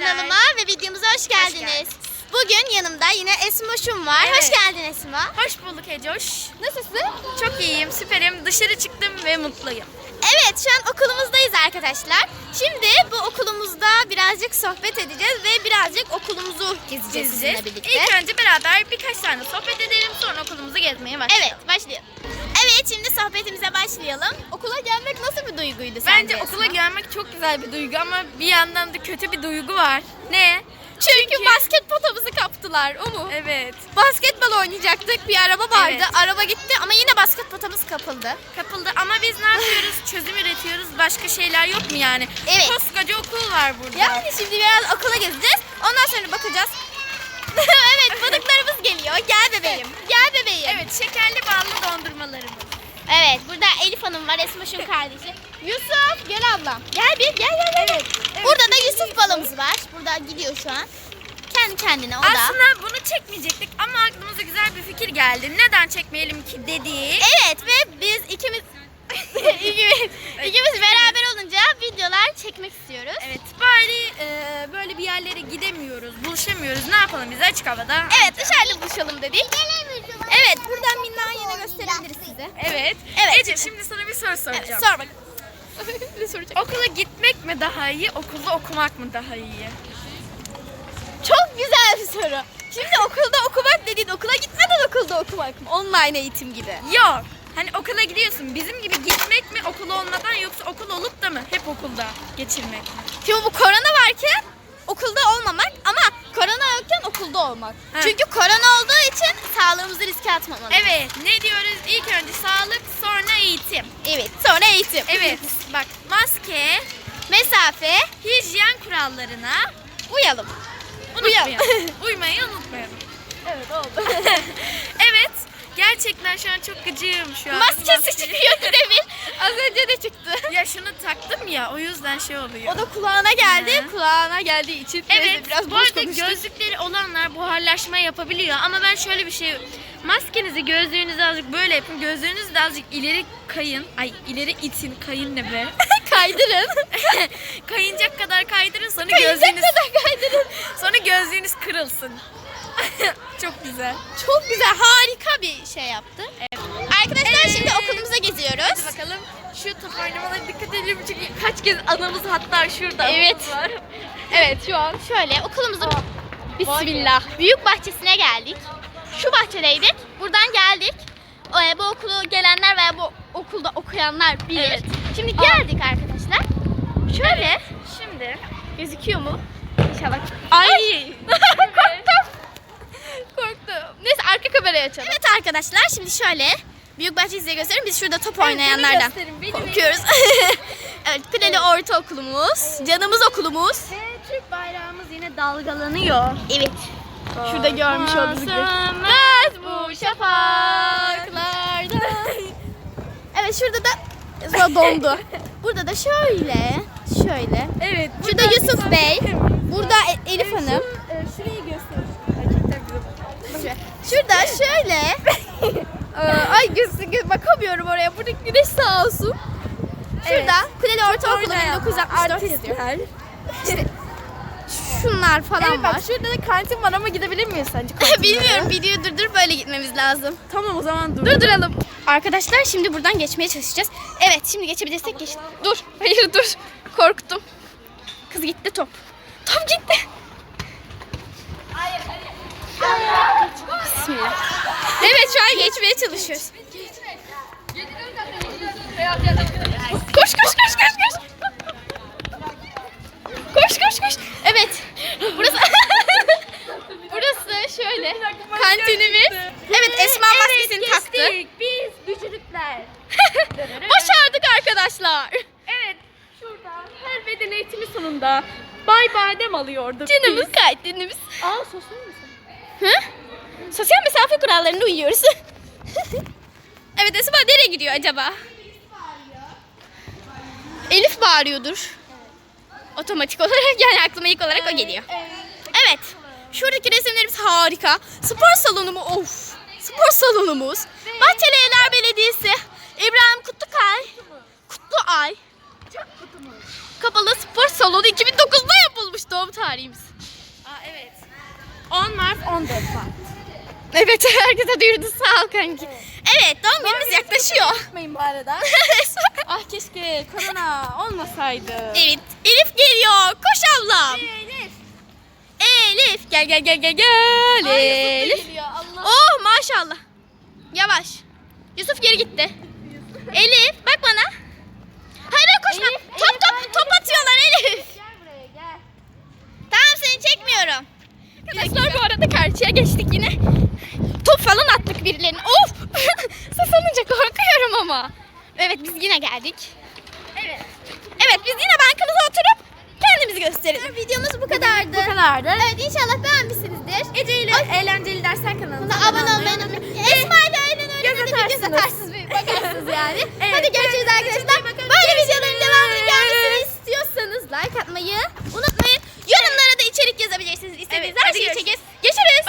kanalıma ve videomuza hoş geldiniz. geldiniz. Bugün yanımda yine Esmoş'um var. Evet. Hoş geldin Esma. Hoş bulduk Ecoş. Nasılsın? Çok iyiyim, süperim. Dışarı çıktım ve mutluyum. Evet şu an okulumuzdayız arkadaşlar. Şimdi bu okulumuzda birazcık sohbet edeceğiz ve birazcık okulumuzu gezeceğiz sizinle birlikte. İlk önce beraber birkaç tane sohbet edelim sonra okulumuzu gezmeye başlayalım. Evet başlayalım. Evet şimdi sohbetimize başlayalım. Okula gelmek nasıl bir duyguydu sence Bence Esma? okula gelmek çok güzel bir duygu ama bir yandan da kötü bir duygu var. Ne? Çünkü, basket potamızı kaptılar o mu? Evet. Basketbol oynayacaktık. Bir araba vardı. Evet. Araba gitti ama yine basket potamız kapıldı. Kapıldı ama biz ne yapıyoruz? Çözüm üretiyoruz. Başka şeyler yok mu yani? Evet. Koskoca okul var burada. Yani şimdi biraz okula gezeceğiz. Ondan sonra bakacağız. evet balıklarımız geliyor. Gel bebeğim. Gel bebeğim. Evet, şekerli ballı dondurmalarımız. Evet burada Elif Hanım var Esmaş'ın kardeşi. Yusuf gel ablam. Gel bir gel gel gel. Burada da Yusuf balımız var. Burada gidiyor şu an. Kendi kendine o da. Aslında bunu çekmeyecektik ama aklımıza güzel bir fikir geldi. Neden çekmeyelim ki dedik. Evet ve biz ikimiz ikimiz, ikimiz beraber olunca videolar çekmek istiyoruz. Evet bari e, böyle bir yerlere gidemiyoruz, buluşamıyoruz. Ne yapalım biz açık havada? Evet dışarıda buluşalım dedik. Evet buradan Minna'yı yine gösterebiliriz size. Evet. Evet. Ece şimdi sana bir soru soracağım. Evet sor bakalım. ne soracak? Okula gitmek mi daha iyi, okulda okumak mı daha iyi? Çok güzel bir soru. Şimdi okulda okumak dediğin okula gitmeden okulda okumak mı? Online eğitim gibi. Yok. Hani okula gidiyorsun. Bizim gibi gitmek mi okul olmadan yoksa okul olup da mı hep okulda geçirmek mi? Şimdi bu korona varken okulda olmamak ama korona yokken okulda olmak. Ha. Çünkü korona olduğu için sağlığımızı riske atmamalıyız. Evet. Ne diyoruz? İlk önce sağlık, sonra eğitim. Evet. Sonra eğitim. Evet. Bak maske, Mesafe. hijyen kurallarına Uyalım. unutmayalım. Uymayı unutmayalım. Evet oldu. Gerçekten şu an çok gıcığım şu an. Maskesi Maske- çıkıyor demin. Az önce de çıktı. Ya şunu taktım ya o yüzden şey oluyor. O da kulağına geldi. Hı. Kulağına geldiği için neyse Evet, biraz bu boş arada konuştuk. gözlükleri olanlar buharlaşma yapabiliyor ama ben şöyle bir şey maskenizi gözlüğünüzü azıcık böyle yapın gözlüğünüzü de azıcık ileri kayın ay ileri itin kayın ne be Kaydırın. kayıncak kadar kaydırın sonra Kaydırın gözlüğünüz kadar kaydırın. sonra gözlüğünüz kırılsın çok güzel Çok güzel, harika bir şey yaptı. Arkadaşlar şimdi okulumuza geziyoruz. hadi bakalım şu top oynamalara dikkat edelim çünkü kaç kez anamız hatta şurada Evet. anamız var Evet şu an şöyle okulumuzun Bismillah. Büyük bahçesine geldik. Şu bahçedeydik. Buradan geldik. Ee, bu okulu gelenler veya bu okulda okuyanlar bilir. Evet. Şimdi geldik arkadaşlar. Şöyle şimdi gözüküyor mu? İnşallah. ay Korktum. Korktum. Neyse açalım. Evet arkadaşlar şimdi şöyle büyük bahçeyi size göstereyim. Biz şurada top oynayanlardan gösterin, beni korkuyoruz. evet Pileli Ortaokulumuz. Canımız okulumuz. Ve Türk bayrağımız yine dalgalanıyor. Evet. Şurada görmüş olduğunuz gibi. Bu şafaklarda. evet şurada da Sonra dondu. Burada da şöyle, şöyle. Evet. Şurada Yusuf Bey, burada E- Elif Hanım. Şurada şöyle. Aa, Ay göz, göz- bakamıyorum oraya. Burada güneş sağ olsun. Şurada Kuleli Ortaokulu 1964 yazıyor. İşte şunlar falan Evet var. bak şurada da kantin var ama gidebilir miyiz sence? Bilmiyorum videoyu durdur böyle gitmemiz lazım. Tamam o zaman dur. Durduralım. Arkadaşlar şimdi buradan geçmeye çalışacağız. Evet şimdi geçebilirsek geç. Dur. Hayır dur. Korktum. Kız gitti top. Top gitti. Bismillah. Evet şu an geçmeye çalışıyoruz. Koş koş koş koş koş. Koş koş koş. Evet. Burası Burası şöyle kantinimiz. Evet Esma maskesini taktı. Biz bücürükler. Başardık arkadaşlar. Evet. Şurada her beden eğitimi sonunda bay badem alıyorduk. Canımız kaydınımız. Aa sosyal mısın? Hı? Sosyal mesafe kurallarına uyuyoruz. evet Esma nereye gidiyor acaba? Elif bağırıyordur. Otomatik olarak yani aklıma ilk olarak o geliyor. Evet. Şuradaki resimlerimiz harika. Spor salonu mu? Of. Spor salonumuz. Bahçeli Evler Belediyesi. İbrahim Kutluay. Kutluay. Kapalı spor salonu 2009'da yapılmış. Doğum tarihimiz. Aa evet. 10 Mart 14 Mart. Evet herkese duyurdu sağ ol kanki. Evet doğum günümüz yaklaşıyor. Unutmayın bu arada. ah keşke korona olmasaydı. evet Elif geliyor. Koş ablam. Elif. Elif gel gel gel gel gel. Elif. geliyor Allah. Oh maşallah. Yavaş. Yusuf geri gitti. Elif bak bana. Hayır koşma. Elif, top Elif, top top atıyorlar Elif. Gel buraya gel. Tamam seni çekmiyorum. Arkadaşlar bu arada karşıya geçtik yine. Top falan attık birilerine. Of! Ses alınca korkuyorum ama. Evet biz yine geldik. Evet. Evet biz yine bankamıza oturup kendimizi gösterelim. Videomuz bu kadardı. Bu kadardı. Evet inşallah beğenmişsinizdir. Ece ile Eğlenceli Dersler kanalına abone olmayı unutmayın. Esma ile öyle Göz de bir göz atarsınız. Bakarsınız yani. Evet. Hadi görüşürüz arkadaşlar. Böyle videoların devamını gelmesini istiyorsanız like atmayı unutmayın içerik yazabilirsiniz. İstediğiniz evet, her şeyi çekeriz. Görüşürüz.